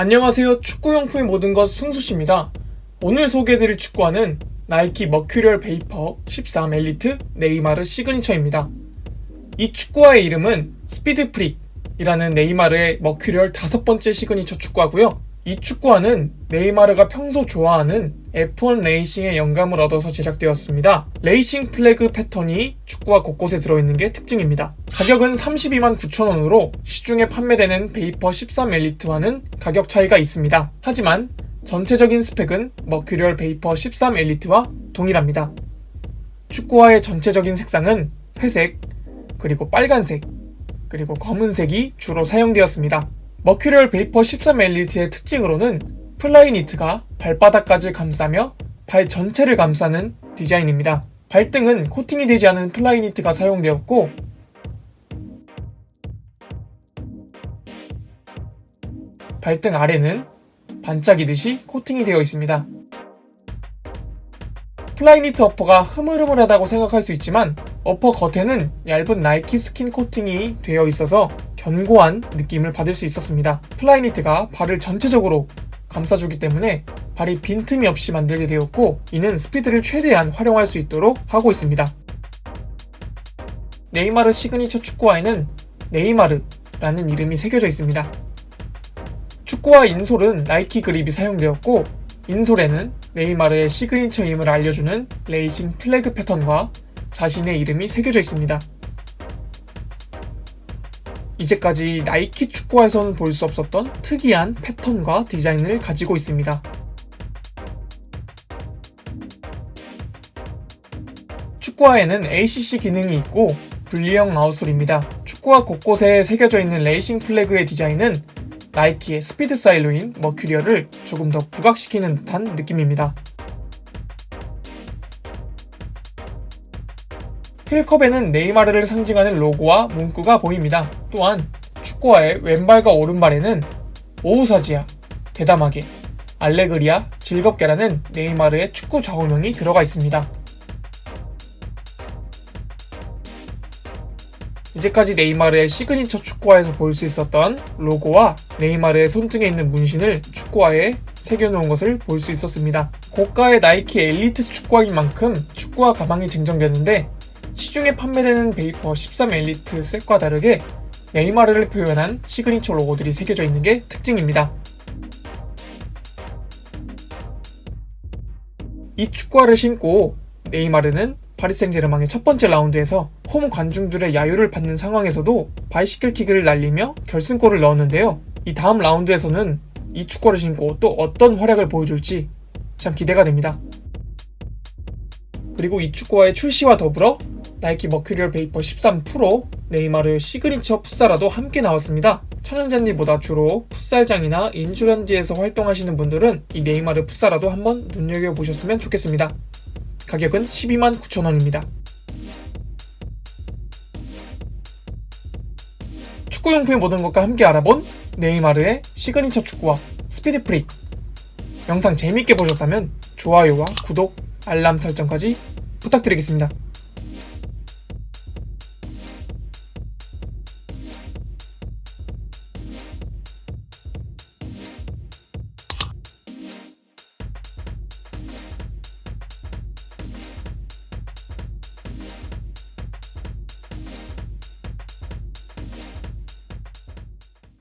안녕하세요. 축구용품의 모든 것 승수씨입니다. 오늘 소개해드릴 축구화는 나이키 머큐리얼 베이퍼 13 엘리트 네이마르 시그니처입니다. 이 축구화의 이름은 스피드 프릭이라는 네이마르의 머큐리얼 다섯 번째 시그니처 축구화고요. 이 축구화는 네이마르가 평소 좋아하는 F1 레이싱의 영감을 얻어서 제작되었습니다. 레이싱 플래그 패턴이 축구화 곳곳에 들어있는 게 특징입니다. 가격은 32만 9천원으로 시중에 판매되는 베이퍼 13 엘리트와는 가격 차이가 있습니다. 하지만 전체적인 스펙은 머큐리얼 베이퍼 13 엘리트와 동일합니다. 축구화의 전체적인 색상은 회색, 그리고 빨간색, 그리고 검은색이 주로 사용되었습니다. 머큐리얼 베이퍼 13 엘리트의 특징으로는 플라이 니트가 발바닥까지 감싸며 발 전체를 감싸는 디자인입니다. 발등은 코팅이 되지 않은 플라이 니트가 사용되었고 발등 아래는 반짝이듯이 코팅이 되어 있습니다. 플라이니트 어퍼가 흐물흐물하다고 생각할 수 있지만 어퍼 겉에는 얇은 나이키 스킨 코팅이 되어 있어서 견고한 느낌을 받을 수 있었습니다. 플라이니트가 발을 전체적으로 감싸주기 때문에 발이 빈틈이 없이 만들게 되었고 이는 스피드를 최대한 활용할 수 있도록 하고 있습니다. 네이마르 시그니처 축구화에는 네이마르라는 이름이 새겨져 있습니다. 축구화 인솔은 나이키 그립이 사용되었고 인솔에는 네이마르의 시그니처임을 알려주는 레이싱 플래그 패턴과 자신의 이름이 새겨져 있습니다. 이제까지 나이키 축구화에서는 볼 수 없었던 특이한 패턴과 디자인을 가지고 있습니다. 축구화에는 ACC 기능이 있고 분리형 아웃솔입니다. 축구화 곳곳에 새겨져 있는 레이싱 플래그의 디자인은 나이키의 스피드 사일로인 머큐리얼을 조금 더 부각시키는 듯한 느낌입니다. 힐컵에는 네이마르를 상징하는 로고와 문구가 보입니다. 또한 축구화의 왼발과 오른발에는 오우사지야, 대담하게, 알레그리아, 즐겁게라는 네이마르의 축구 좌우명이 들어가 있습니다. 이제까지 네이마르의 시그니처 축구화에서 볼 수 있었던 로고와 네이마르의 손등에 있는 문신을 축구화에 새겨놓은 것을 볼 수 있었습니다. 고가의 나이키 엘리트 축구화인 만큼 축구화 가방이 증정되는데 시중에 판매되는 베이퍼 13 엘리트 셋과 다르게 네이마르를 표현한 시그니처 로고들이 새겨져 있는 게 특징입니다. 이 축구화를 신고 네이마르는 파리 생제르맹의 첫 번째 라운드에서 홈 관중들의 야유를 받는 상황에서도 바이시클 킥을 날리며 결승골을 넣었는데요. 이 다음 라운드에서는 이 축구화를 신고 또 어떤 활약을 보여줄지 참 기대가 됩니다. 그리고 이 축구화의 출시와 더불어 나이키 머큐리얼 베이퍼 13 프로 네이마르 시그니처 풋사라도 함께 나왔습니다. 천연잔디보다 주로 풋살장이나 인조련지에서 활동하시는 분들은 이 네이마르 풋사라도 한번 눈여겨보셨으면 좋겠습니다. 가격은 12만 9천원입니다. 축구용품의 모든 것과 함께 알아본 네이마르의 시그니처 축구와 스피드 프릭 영상 재밌게 보셨다면 좋아요와 구독, 알람 설정까지 부탁드리겠습니다.